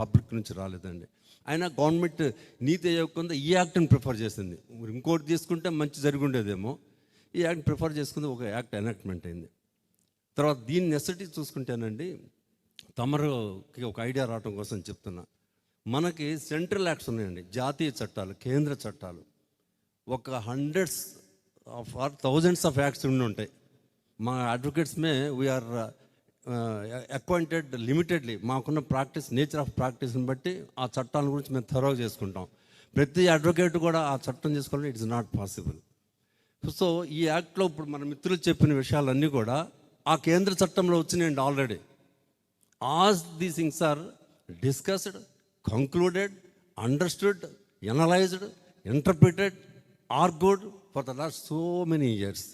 Public నుంచి రాలేదండి. అయినా గవర్నమెంట్ నీతి ఆయోగ్ కింద ఈ యాక్ట్ని ప్రిఫర్ చేసింది. ఇంకోటి తీసుకుంటే మంచి జరిగి ఉండేదేమో ఈ యాక్ట్ ప్రిఫర్ చేసుకుంది ఒక యాక్ట్ ఎనాక్ట్మెంట్ అయింది. తర్వాత దీని నెసటీ చూసుకుంటేనండి తమరుకి ఒక ఐడియా రావడం కోసం చెప్తున్నా. మనకి సెంట్రల్ యాక్ట్స్ ఉన్నాయండి జాతీయ చట్టాలు కేంద్ర చట్టాలు. ఒక hundreds of or thousands of acts ఉండి ఉంటాయి. మా అడ్వకేట్స్మే వీఆర్ అక్వాయింటెడ్ లిమిటెడ్లీ మాకున్న ప్రాక్టీస్ నేచర్ ఆఫ్ ప్రాక్టీస్ని బట్టి ఆ చట్టాల గురించి మేము థరో చేసుకుంటాం. ప్రతి అడ్వకేట్ కూడా ఆ చట్టం చేసుకోవాలంటే ఇట్స్ నాట్ పాసిబుల్ సో ఈ యాక్ట్లో ఇప్పుడు మన మిత్రులు చెప్పిన విషయాలన్నీ కూడా ఆ కేంద్ర చట్టంలో వచ్చినాయండి already as the things are discussed concluded understood analysed interpreted argued for the last so many years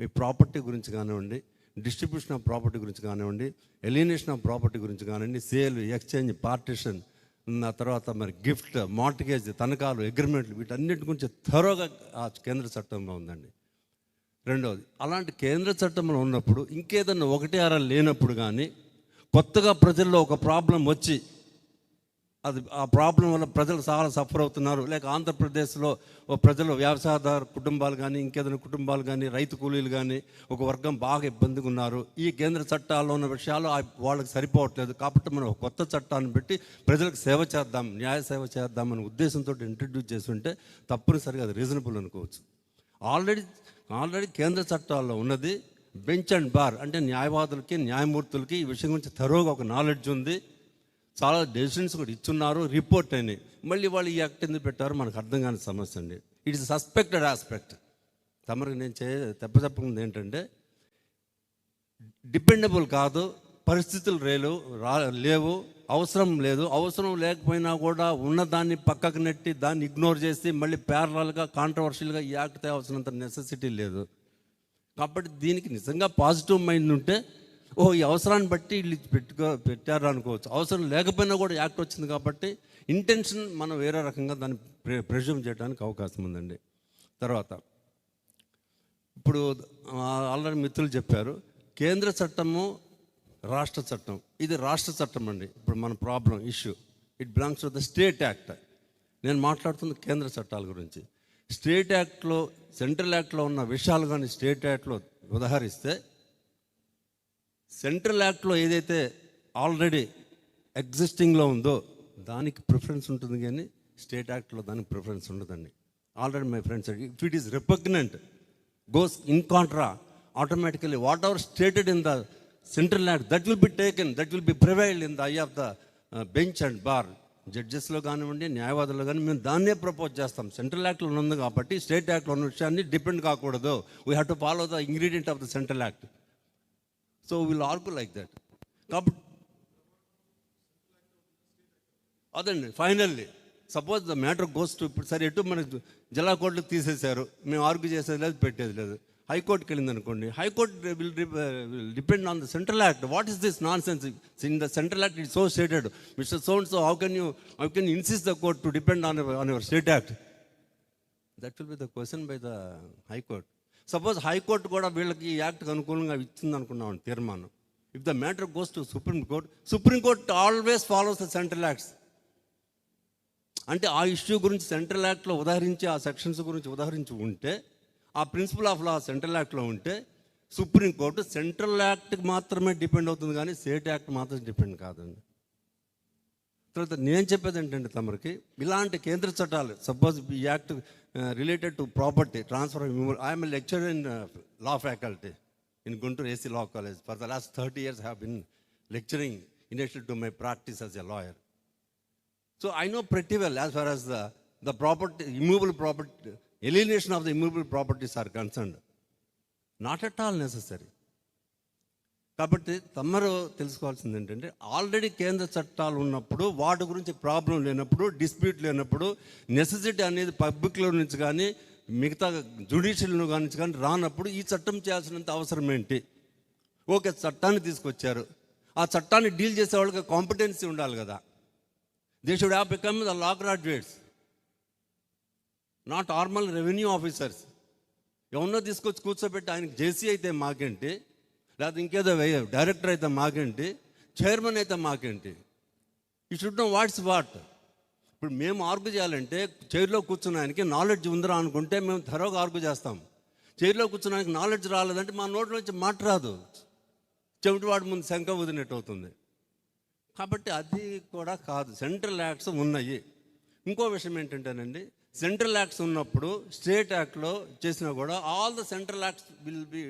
ఈ ప్రాపర్టీ గురించి కానివ్వండి డిస్ట్రిబ్యూషన్ ఆఫ్ ప్రాపర్టీ గురించి కానివ్వండి ఎలినేషన్ ఆఫ్ ప్రాపర్టీ గురించి కానివ్వండి సేల్ ఎక్స్చేంజ్ పార్టిషన్ ఆ తర్వాత మరి గిఫ్ట్ మార్టిగేజ్ తనఖాలు అగ్రిమెంట్లు వీటన్నిటి గురించి త్వరగా ఆ కేంద్ర చట్టంలో ఉందండి. రెండవది అలాంటి కేంద్ర చట్టంలో ఉన్నప్పుడు ఇంకేదన్నా ఒకటి అర లేనప్పుడు కానీ కొత్తగా ప్రజల్లో ఒక ప్రాబ్లం వచ్చి అది ఆ ప్రాబ్లం వల్ల ప్రజలు చాలా సఫర్ అవుతున్నారు. లేక ఆంధ్రప్రదేశ్లో ఓ ప్రజలు వ్యవసాయదారు కుటుంబాలు కానీ ఇంకేదైనా కుటుంబాలు కానీ రైతు కూలీలు కానీ ఒక వర్గం బాగా ఇబ్బందిగా ఉన్నారు. ఈ కేంద్ర చట్టాల్లో ఉన్న విషయాలు వాళ్ళకి సరిపోవట్లేదు. కాబట్టి మనం కొత్త చట్టాన్ని పెట్టి ప్రజలకు సేవ చేద్దాం న్యాయ సేవ చేద్దాం అనే ఉద్దేశంతో ఇంట్రడ్యూస్ చేస్తుంటే తప్పనిసరిగా అది రీజనబుల్ అనుకోవచ్చు. ఆల్రెడీ ఆల్రెడీ కేంద్ర చట్టాల్లో ఉన్నది బెంచ్ అండ్ బార్ అంటే న్యాయవాదులకి న్యాయమూర్తులకి ఈ విషయం గురించి తరువుగా ఒక నాలెడ్జ్ ఉంది. చాలా డెసిషన్స్ కూడా ఇచ్చున్నారు రిపోర్ట్ అని మళ్ళీ వాళ్ళు ఈ యాక్ట్ ఎందుకు పెట్టారు మనకు అర్థం కాని సమస్య అండి. ఇట్ ఇస్ సస్పెక్టెడ్ ఆస్పెక్ట్ తమరికి నేను చే తెప్పచెప్పకుండా ఏంటంటే డిపెండబుల్ కాదు పరిస్థితులు రేలు రా లేవు అవసరం లేదు. అవసరం లేకపోయినా కూడా ఉన్నదాన్ని పక్కకు నెట్టి దాన్ని ఇగ్నోర్ చేసి మళ్ళీ ప్యారలాల్గా కాంట్రవర్షియల్గా ఈ యాక్ట్ తేవాల్సినంత నెసెసిటీ లేదు. కాబట్టి దీనికి నిజంగా పాజిటివ్ మైండ్ ఉంటే ఓ ఈ అవసరాన్ని బట్టి వీళ్ళు పెట్టుకో పెట్టారు అనుకోవచ్చు. అవసరం లేకపోయినా కూడా యాక్ట్ వచ్చింది కాబట్టి ఇంటెన్షన్ మనం వేరే రకంగా దాన్ని ప్రెజ్యూమ్ చేయడానికి అవకాశం ఉందండి. తర్వాత ఇప్పుడు ఆల్రెడీ మిత్రులు చెప్పారు కేంద్ర చట్టము రాష్ట్ర చట్టం. ఇది రాష్ట్ర చట్టం అండి. ఇప్పుడు మన problem issue. It belongs to the state act. నేను మాట్లాడుతుంది కేంద్ర చట్టాల గురించి. స్టేట్ యాక్ట్లో సెంట్రల్ యాక్ట్లో ఉన్న విషయాలు కానీ స్టేట్ యాక్ట్లో ఉదాహరిస్తే సెంట్రల్ యాక్ట్లో ఏదైతే ఆల్రెడీ ఎగ్జిస్టింగ్లో ఉందో దానికి ప్రిఫరెన్స్ ఉంటుంది కానీ స్టేట్ యాక్ట్లో దానికి ప్రిఫరెన్స్ ఉండదండి. Already my friends if it is repugnant goes in contra automatically whatever stated in the central act that will be taken that will be prevailed in the eye of the bench and bar జడ్జెస్లో కానివ్వండి న్యాయవాదులు కానీ మేము దాన్నే propose చేస్తాం. Central యాక్ట్లో ఉంది కాబట్టి state యాక్ట్లో ఉన్న విషయాన్ని డిపెండ్ కాకూడదు. We have to follow the ingredient of the central act so will argue like that కాబట్టి అదండి finally suppose the matter goes to ఇప్పుడు సరే ఎటు మనకి జిల్లా కోర్టులు తీసేశారు మేము ఆర్గ్యూ చేసేది లేదు పెట్టేది లేదు. హైకోర్టుకి వెళ్ళింది అనుకోండి high court will depend on the central act what is this nonsense in the central act it so stated mister son so how can you how can insist the court to depend on on your state act that will be the question by the high court suppose high court కూడా వీళ్ళకి ఈ యాక్ట్కి అనుకూలంగా ఇచ్చింది అనుకున్నాం తీర్మానం. If the matter goes to supreme court supreme court always follows the central acts అంటే ఆ ఇష్యూ గురించి సెంట్రల్ యాక్ట్లో ఉదాహరించి ఆ సెక్షన్స్ గురించి ఉదాహరించి ఉంటే ఆ ప్రిన్సిపల్ ఆఫ్ లా సెంట్రల్ యాక్ట్లో ఉంటే సుప్రీంకోర్టు సెంట్రల్ యాక్ట్కి మాత్రమే డిపెండ్ అవుతుంది కానీ స్టేట్ యాక్ట్ మాత్రం డిపెండ్ కాదండి. తర్వాత నేను చెప్పేది ఏంటంటే తమరికి ఇలాంటి కేంద్ర చట్టాలు సపోజ్ ఈ act related to property transfer I'm lecture in law faculty in Guntur AC law college for the last thirty years have been lecturing in to my practice as a lawyer So I know pretty well as far as the, the property, immovable property, alienation of the immovable properties are concerned. Not at all necessary. కాబట్టి తమరు తెలుసుకోవాల్సింది ఏంటంటే already కేంద్ర చట్టాలు ఉన్నప్పుడు వాటి గురించి problem లేనప్పుడు డిస్ప్యూట్ లేనప్పుడు నెసెసిటీ అనేది పబ్లిక్లో నుంచి కానీ మిగతా జుడిషియల్ నుంచి కానీ రానప్పుడు ఈ చట్టం చేయాల్సినంత అవసరం ఏంటి? ఓకే చట్టాన్ని తీసుకొచ్చారు. ఆ చట్టాన్ని డీల్ చేసే వాళ్ళకి కాంపిటెన్సీ ఉండాలి కదా. They should have become the law graduates not normal revenue officers ఎవరినో తీసుకొచ్చి కూర్చోబెట్టి ఆయనకి జేసీ అయితే మాకేంటి? లేకపోతే ఇంకేదో వేయవు డైరెక్టర్ అయితే మాకేంటి? చైర్మన్ అయితే మాకేంటి? ఈ షుడ్ నో వాట్స్ వాట్ ఇప్పుడు మేము ఆర్గు చేయాలంటే చైర్లో కూర్చున్న ఆయనకి నాలెడ్జ్ ఉందిరా అనుకుంటే మేము త్వరగా ఆర్గు చేస్తాం. చైర్లో కూర్చున్నానికి నాలెడ్జ్ రాలేదంటే మా నోట్లోంచి మాట రాదు. చెవిటివాడి ముందు శంఖ వదిలినట్టు అవుతుంది. కాబట్టి అది కూడా కాదు. సెంట్రల్ యాక్ట్స్ ఉన్నాయి. ఇంకో విషయం ఏంటంటేనండి సెంట్రల్ యాక్ట్స్ ఉన్నప్పుడు స్టేట్ యాక్ట్లో చేసినా కూడా all the central acts will be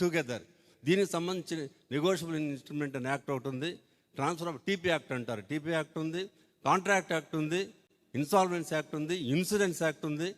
together దీనికి సంబంధించిన నెగోషియబుల్ ఇన్స్ట్రుమెంట్ అనే యాక్ట్ ఒకటి ఉంది. ట్రాన్స్ఫర్ ఆఫ్ టీపీ యాక్ట్ అంటారు. టీపీ యాక్ట్ ఉంది. కాంట్రాక్ట్ యాక్ట్ ఉంది. ఇన్సాల్వెన్స్ యాక్ట్ ఉంది. ఇన్సూరెన్స్ యాక్ట్ ఉంది.